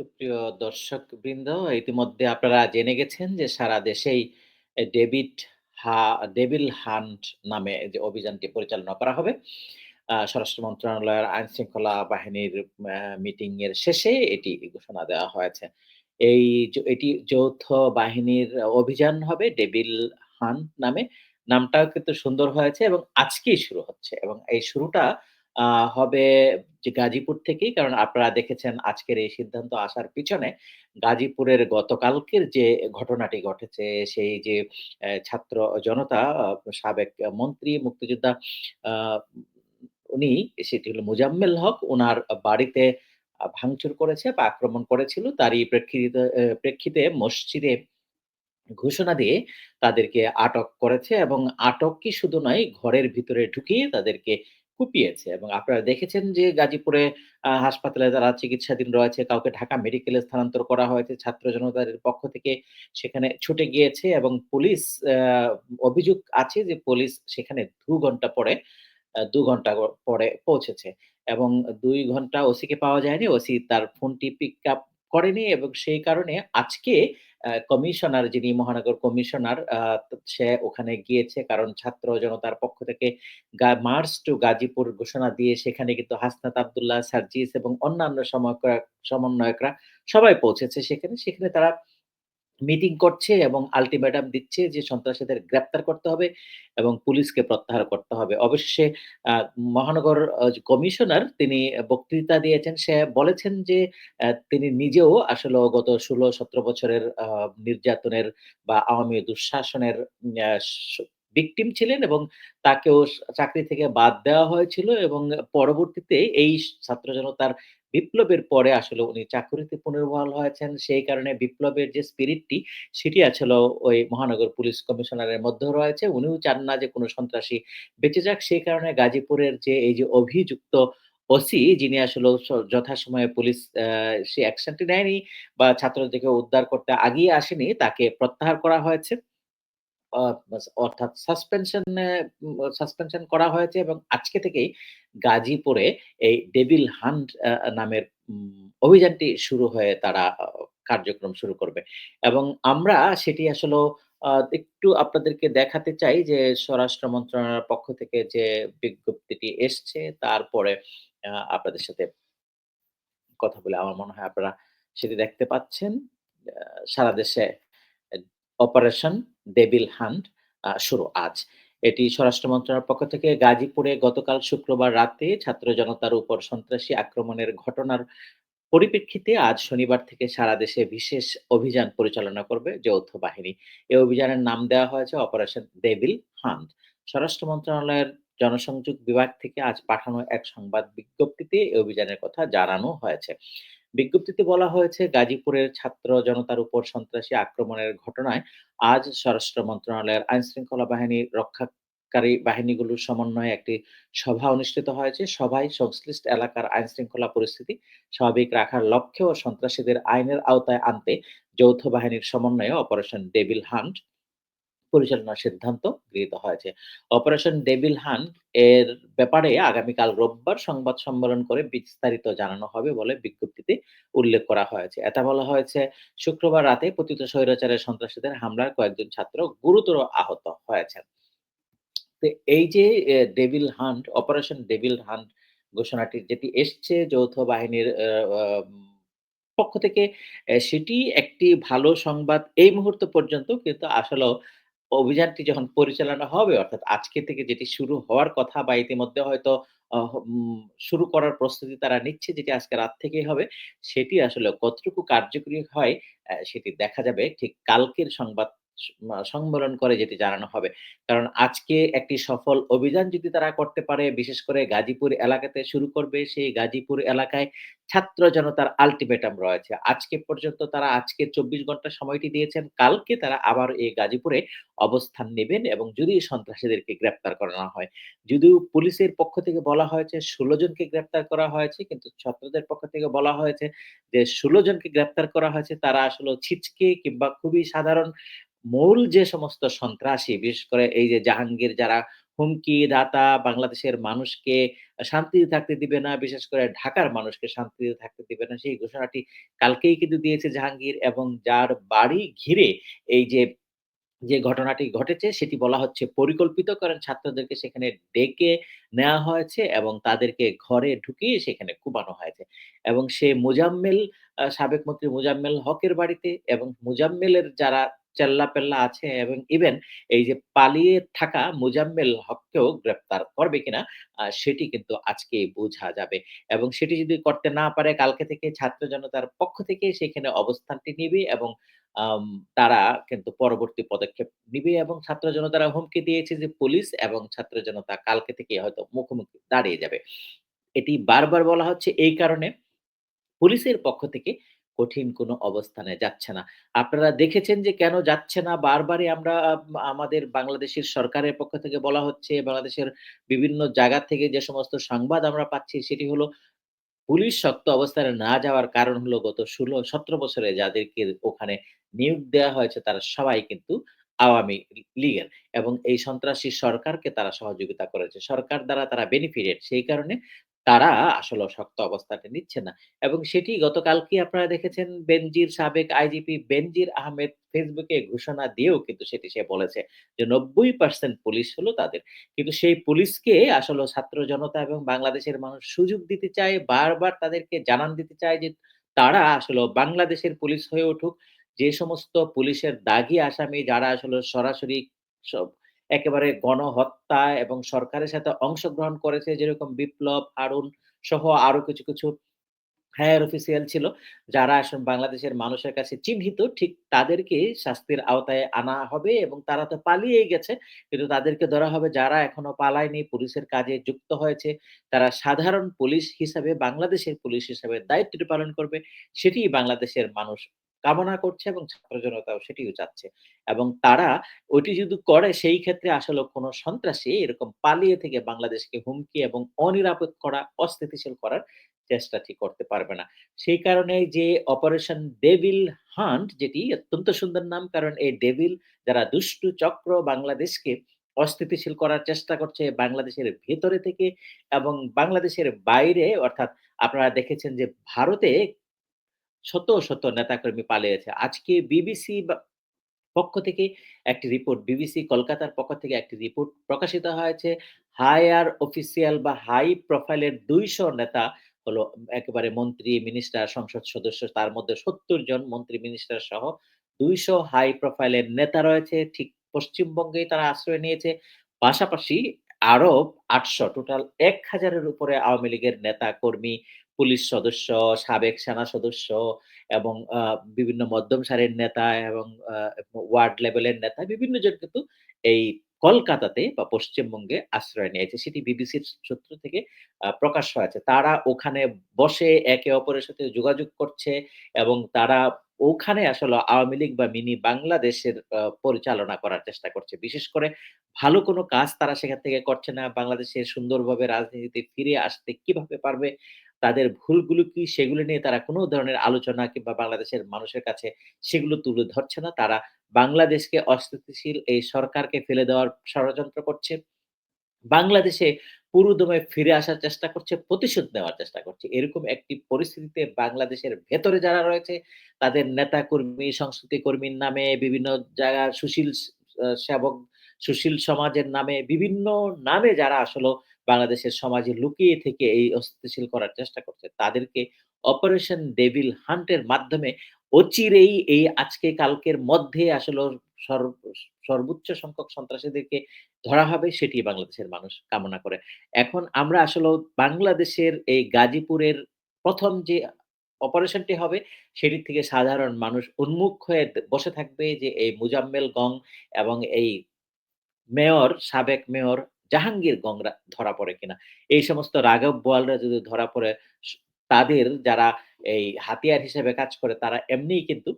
সুপ্রিয় দর্শকবৃন্দ, ইতিমধ্যে আপনারা জেনে গেছেন যে সারা দেশেই ডেভিড হা ডেভিল হান্ট নামে যে অভিযানটি পরিচালনা করা হবে। স্বরাষ্ট্র মন্ত্রণালয়ের আইন শৃঙ্খলা বাহিনীর মিটিং এর শেষে এটি ঘোষণা দেওয়া হয়েছে। এই এটি যৌথ বাহিনীর অভিযান হবে ডেভিল হান্ট নামে। নামটাও কিন্তু সুন্দর হয়েছে এবং আজকেই শুরু হচ্ছে এবং এই শুরুটা আ হবে যে গাজীপুর থেকেই। কারণ আপনারা দেখেছেন আজকের এই সিদ্ধান্ত আসার পিছনে গাজীপুরের গতকালকের যে ঘটনাটি ঘটেছে, সেই যে ছাত্র জনতা সাবেক মন্ত্রী, মুক্তিযোদ্ধা উনি সেটি হলো মোজাম্মেল হক, উনার বাড়িতে ভাঙচুর করেছে বা আক্রমণ করেছিল। তারই প্রেক্ষিতে প্রেক্ষিতে মসজিদে ঘোষণা দিয়ে তাদেরকে আটক করেছে এবং আটকই শুধু নয়, ঘরের ভিতরে ঢুকিয়ে তাদেরকে কুপিয়েছে এবং আপনারা দেখেছেন যে গাজীপুরে হাসপাতালে যারা চিকিৎসাধীন রয়েছে, কাউকে ঢাকা মেডিকেলে স্থানান্তর করা হয়েছে। ছাত্র জনতার পক্ষ থেকে সেখানে ছুটে গিয়েছে এবং পুলিশ অভিযোগ আছে যে পুলিশ সেখানে দু ঘণ্টা পরে দু ঘণ্টা পরে পৌঁছেছে এবং দুই ঘণ্টা ওসিকে পাওয়া যায়নি। ওসি তার ফোনটি পিক আপ করেনি এবং সেই কারণে আজকে কমিশনার যিনি মহানগর কমিশনার সে ওখানে গিয়েছে। কারণ ছাত্র জনতার পক্ষ থেকে মার্চ টু গাজীপুর ঘোষণা দিয়ে সেখানে কিন্তু হাসনাত আবদুল্লাহ, সার্জিস এবং অন্যান্য সমন্বয়করা সবাই পৌঁছেছে সেখানে। সেখানে তারা মিটিং করছে এবং আল্টিমেটাম দিচ্ছে যে সন্ত্রাসীদের গ্রেপ্তার করতে হবে এবং পুলিশকে প্রত্যাহার করতে হবে। অবশেষে মহানগর কমিশনার তিনি বক্তৃতা দিয়েছেন। সে বলেছেন যে তিনি নিজেও আসলে গত ১৬-১৭ বছরের আ নির্যাতনের বা আওয়ামী দুঃশাসনের ভিকটিম ছিলেন এবং তাকেও চাকরি থেকে বাদ দেওয়া হয়েছিল এবং পরবর্তীতে এই ছাত্র জনতার বিপ্লবের পরে আসলে উনি চাকুরিতে পুনর্বহাল হয়েছেন। সেই কারণে বিপ্লবের যে স্পিরিটটি সেটি আসলেও ওই মহানগর পুলিশ কমিশনারের মধ্যেও রয়েছে। উনিও চান না যে কোন সন্ত্রাসী বেঁচে যাক। সেই কারণে গাজীপুরের যে এই যে অভিযুক্ত ওসি যিনি আসলেও স যথাসময়ে পুলিশ সে অ্যাকশনটি নেয়নি বা ছাত্রদেরকে উদ্ধার করতে আগিয়ে আসেনি, তাকে প্রত্যাহার করা হয়েছে। অর্থাৎ সাসপেনশন সাসপেনশন করা হয়েছে এবং আজকে থেকেই গাজীপুরে এই ডেভিল হান্ট নামের অভিযানটি শুরু হয়ে তারা কার্যক্রম শুরু করবে। এবং আমরা সেটি আসলেও আ, একটু আপনাদেরকে দেখাতে চাই যে স্বরাষ্ট্র মন্ত্রণালয়ের পক্ষ থেকে যে বিজ্ঞপ্তিটি এসছে, তারপরে আপনাদের সাথে কথা বলে আমার মনে হয় আপনারা সেটি দেখতে পাচ্ছেন। সারা দেশে অপারেশন ডেভিল হান্ট শুরু আজ। এটি স্বরাষ্ট্র মন্ত্রণালয়ের পক্ষ থেকে গাজীপুরে গতকাল শুক্রবার রাতে ছাত্র জনতার উপর সন্ত্রাসী আক্রমণের ঘটনার পরিপ্রেক্ষিতে আজ শনিবার থেকে সারা দেশে বিশেষ অভিযান পরিচালনা করবে যৌথ বাহিনী। এই অভিযানের নাম দেওয়া হয়েছে অপারেশন ডেভিল হান্ট। স্বরাষ্ট্র মন্ত্রণালয়ের জনসংযোগ বিভাগ থেকে আজ পাঠানো এক সংবাদ বিজ্ঞপ্তিতে এই অভিযানের কথা জানানো হয়েছে। বিজ্ঞপ্তিতে বলা হয়েছে, গাজীপুরের ছাত্র জনতার উপর সন্ত্রাসী আক্রমণের ঘটনায় আজ স্বরাষ্ট্র মন্ত্রণালয়ের আইনশৃঙ্খলা বাহিনী রক্ষাকারী বাহিনীগুলোর সমন্বয়ে একটি সভা অনুষ্ঠিত হয়েছে। সভায় সংশ্লিষ্ট এলাকার আইনশৃঙ্খলা পরিস্থিতি স্বাভাবিক রাখার লক্ষ্যে ও সন্ত্রাসীদের আইনের আওতায় আনতে যৌথ বাহিনীর সমন্বয়ে অপারেশন ডেভিল হান্ট পরিচালনার সিদ্ধান্ত গৃহীত হয়েছে। অপারেশন ডেভিল হান্ট এর ব্যাপারে আগামীকাল রোববার সংবাদ সম্মেলন করে বিস্তারিত জানানো হবে বলে বিজ্ঞপ্তিতে উল্লেখ করা হয়েছে। এতে বলা হয়েছে, শুক্রবার রাতে পতিত স্বৈরাচারের সন্ত্রাসীদের হামলায় কয়েকজন ছাত্র গুরুতর আহত হয়েছেন। এই যে devil hunt, operation devil hunt ঘোষণাটি যেটি এসছে যৌথ বাহিনীর পক্ষ থেকে সেটি একটি ভালো সংবাদ এই মুহূর্ত পর্যন্ত কিন্তু আসলেও অভিযানটি যখন পরিচালনা হবে, অর্থাৎ আজকে থেকে যেটি শুরু হওয়ার কথা বা ইতিমধ্যে হয়তো শুরু করার প্রস্তুতি তারা নিচ্ছে যেটি আজকে রাত থেকেই হবে। সেটি আসলে কতটুকু কার্যকরী হয় সেটি দেখা যাবে ঠিক কালকের সংবাদ স মা সংমেলন করে যেটি জানানো হবে। কারণ আজকে একটি সফল অভিযান যদি তারা করতে পারে, বিশেষ করে গাজীপুর এলাকাতে শুরু করবে, সেই গাজীপুর এলাকায় ছাত্র জনতার আল্টিমেটাম রয়েছে। আজকে পর্যন্ত তারা আজকে ২৪ ঘণ্টা সময়টি দিয়েছেন। কালকে তারা আবার এই গাজীপুরে অবস্থান নেবেন এবং যদি সন্ত্রাসীদেরকে গ্রেপ্তার করানো হয়। যদিও পুলিশের পক্ষ থেকে বলা হয়েছে ১৬ জনকে গ্রেপ্তার করা হয়েছে কিন্তু ছাত্রদের পক্ষ থেকে বলা হয়েছে যে ১৬ জনকে গ্রেপ্তার করা হয়েছে তারা আসলে ছিচকে কিংবা খুবই সাধারণ মূল যে সমস্ত সন্ত্রাসী বিশেষ করে এই যে জাহাঙ্গীর যারা হুমকি, দাতা বাংলাদেশের মানুষকে শান্তিতে থাকতে দিবে না। বিশেষ করে ঢাকার মানুষকে শান্তিতে থাকতে দিবে না। সেই ঘোষণাটি কালকেই কিন্তু দিয়েছে জাহাঙ্গীর এবং যার বাড়ি ঘিরে এই যে যে ঘটনাটি ঘটেছে সেটি বলা হচ্ছে পরিকল্পিত কারণ ছাত্রদেরকে সেখানে ডেকে নেওয়া হয়েছে এবং তাদেরকে ঘরে ঢুকিয়ে সেখানে কুবানো হয়েছে। এবং সে মোজাম্মেল সাবেক মন্ত্রী মোজাম্মেল হকের বাড়িতে এবং মোজাম্মেলের যারা চেল্লা-পেল্লা আছে এবং ইভেন এই যে পালিয়ে থাকা মোজাম্মেল হককেও গ্রেপ্তার করবে কিনা সেটি কিন্তু আজকে বোঝা যাবে। এবং সেটি যদি করতে না পারে, কালকে থেকে ছাত্র জনতার পক্ষ থেকে সেখানে অবস্থানটি নিবে এবং তারা কিন্তু পরবর্তী পদক্ষেপ নিবে এবং ছাত্র জনতারা হুমকি দিয়েছে যে পুলিশ এবং ছাত্র জনতা কালকে থেকে হয়তো মুখোমুখি দাঁড়িয়ে যাবে। এটি বারবার বলা হচ্ছে, এই কারণে পুলিশের পক্ষ থেকে কঠিন কোনো অবস্থানে যাচ্ছে না। আপনারা দেখেছেন যে কেন যাচ্ছে না বারবারই আমরা আমাদের বাংলাদেশের সরকারের পক্ষ থেকে বলা হচ্ছে, বাংলাদেশের বিভিন্ন জায়গা থেকে যে সমস্ত সংবাদ আমরা পাচ্ছি সেটি হলো পুলিশ শক্ত অবস্থানে না যাওয়ার কারণ হলো গত ১৬-১৭ বছরে যাদেরকে ওখানে নিয়োগ দেওয়া হয়েছে তারা সবাই কিন্তু আওয়ামী লীগের এবং এই সন্ত্রাসী সরকারকে তারা সহযোগিতা করেছে। সরকার দ্বারা তারা বেনিফিটেড। সেই কারণে তারা আসলে শক্ত অবস্থানে নিচ্ছে না। এবং সেটি গতকালকে আপনারা দেখেছেন বেনজির সাবেক আইজিপি বেনজির আহমেদ ফেসবুকে ঘোষণা দিয়েও কিন্তু সেটি সে বলেছে যে ৯০% পুলিশ হলো তাদের। কিন্তু সেই পুলিশকে আসলে ছাত্র জনতা এবং বাংলাদেশের মানুষ সুযোগ দিতে চায়। বারবার তাদেরকে জানান দিতে চায় যে, তারা আসলে বাংলাদেশের পুলিশ হয়ে উঠুক। যে সমস্ত পুলিশের দাগি আসামি যারা আসলে সরাসরি একেবারে গণহত্যা এবং সরকারের সাথে অংশগ্রহণ করেছে যেরকম বিপ্লব, হারুন সহ আরও কিছু, কিছু হায়ার অফিসিয়াল ছিল যারা আসলে বাংলাদেশের মানুষের কাছে চিহ্নিত ঠিক তাদেরকে শাস্তির আওতায় আনা হবে এবং তারা তো পালিয়েই গেছে। কিন্তু তাদেরকে ধরা হবে যারা এখনও পালায়নি, পুলিশের কাজে যুক্ত হয়েছে। তারা সাধারণ পুলিশ হিসাবে বাংলাদেশের পুলিশ হিসাবে দায়িত্বটি পালন করবে। সেটিই বাংলাদেশের মানুষ কামনা করছে এবং ছাত্র জনতাও সেটিও চাচ্ছে। এবং তারা ওইটি যদি করে সেই ক্ষেত্রে আসলে কোন সন্ত্রাসী এরকম পালিয়ে থেকে বাংলাদেশকে হুমকি এবং অনিরাপদ করা, অস্থিতিশীল করার চেষ্টাটি করতে পারবে না। সেই কারণে যে অপারেশন ডেভিল হান্ট যেটি অত্যন্ত সুন্দর নাম কারণ এই ডেভিল যারা দুষ্টু চক্র বাংলাদেশকে অস্থিতিশীল করার চেষ্টা করছে বাংলাদেশের ভেতরে থেকে এবং বাংলাদেশের বাইরে অর্থাৎ আপনারা দেখেছেন যে ভারতে শত, শত নেতাকর্মী পালিয়েছে। আজকে বিবিসি পক্ষ থেকে একটি রিপোর্ট বিবিসি কলকাতার পক্ষ থেকে একটি রিপোর্ট প্রকাশিত হয়েছে। হায়ার অফিসিয়াল বা হাই প্রোফাইল এর ২০০ নেতা হলো একেবারে মন্ত্রী, মিনিস্টার, সংসদ সদস্য তার মধ্যে ৭০ জন মন্ত্রী, মিনিস্টার সহ ২০০ হাই প্রোফাইল এর নেতা রয়েছে। ঠিক পশ্চিমবঙ্গেই তারা আশ্রয় নিয়েছে। পাশাপাশি আরও ৮০০ টোটাল এক হাজারের উপরে আওয়ামী লীগের নেতা, কর্মী, পুলিশ সদস্য, সাবেক সেনা সদস্য এবং বিভিন্ন মধ্যম সারির নেতা এবং ওয়ার্ড লেভেলের নেতা বিভিন্ন জন কিন্তু এই কলকাতাতে বা পশ্চিমবঙ্গে আশ্রয় নিয়েছে। সেটি বিবিসির সূত্র থেকে প্রকাশ হয়েছে। তারা ওখানে বসে একে অপরের সাথে যোগাযোগ করছে এবং তারা ওখানে আসলে আওয়ামী লীগ বা মিনি বাংলাদেশের পরিচালনা করার চেষ্টা করছে। বিশেষ করে ভালো কোনো কাজ তারা সেখান থেকে করছে না। বাংলাদেশের সুন্দরভাবে রাজনীতিতে ফিরে আসতে কীভাবে পারবে, তাদের ভুলগুলো কি সেগুলো নিয়ে তারা কোনো ধরনের আলোচনা কিংবা বাংলাদেশের মানুষের কাছে সেগুলো তুলে ধরছে না। তারা বাংলাদেশকে অস্থিতিশীল এই সরকারকে ফেলে দেওয়ার ষড়যন্ত্র করছে। বাংলাদেশে পুরোদমে ফিরে আসার চেষ্টা করছে, প্রতিশোধ নেওয়ার চেষ্টা করছে। এরকম একটি পরিস্থিতিতে বাংলাদেশের ভেতরে যারা রয়েছে তাদের নেতাকর্মী, সংস্কৃতি কর্মীর নামে বিভিন্ন জায়গার সুশীল সেবক, সুশীল সমাজের নামে বিভিন্ন নামে যারা আসলেও বাংলাদেশের সমাজে লুকিয়ে থেকে এই অস্থিতিশীল করার চেষ্টা করছে, তাদেরকে অপারেশন ডেভিল হান্টের মাধ্যমে অচিরেই এই আজকে কালকের মধ্যে আসলে সর্বোচ্চ সংখ্যক সন্ত্রাসীদেরকে ধরা হবে সেটি বাংলাদেশের মানুষ কামনা করে। এখন আমরা আসলেও বাংলাদেশের এই গাজীপুরের প্রথম যে অপারেশনটি হবে সেটির থেকে সাধারণ মানুষ উন্মুখ হয়ে বসে থাকবে যে এই মোজাম্মেল গং এবং এই মেয়র, সাবেক মেয়র জাহাঙ্গীর গংরা ধরা পড়ে কিনা। এই সমস্ত রাঘব বোয়ালরা যদি ধরা পড়ে তাদের যারা এই হাতিয়ার হিসেবে কাজ করে তারা এমনিই কিন্তু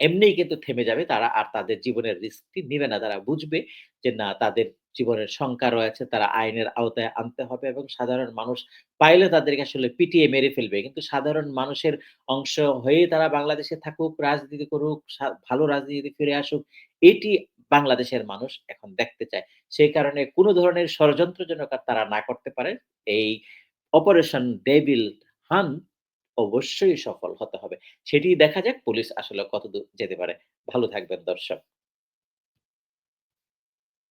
এমনিই কিন্তু থেমে যাবে। তারা আর তাদের জীবনের রিস্কটি নিবে না। তারা বুঝবে যে না তাদের জীবনের শঙ্কা রয়েছে। তারা আইনের আওতায় আনতে হবে এবং সাধারণ মানুষ পাইলে তাদেরকে আসলে পিটিয়ে মেরে ফেলবে। কিন্তু সাধারণ মানুষের অংশ হয়ে তারা বাংলাদেশে থাকুক, রাজনীতি করুক, ভালো রাজনীতি ফিরে আসুক। এটি বাংলাদেশের মানুষ এখন দেখতে চায়। সেই কারণে কোনো ধরনের ষড়যন্ত্র যেন তারা না করতে পারে। এই অপারেশন ডেভিল হান অবশ্যই সফল হতে হবে। সেটি দেখা যাক পুলিশ আসলে কতদূর যেতে পারে। ভালো থাকবেন দর্শক।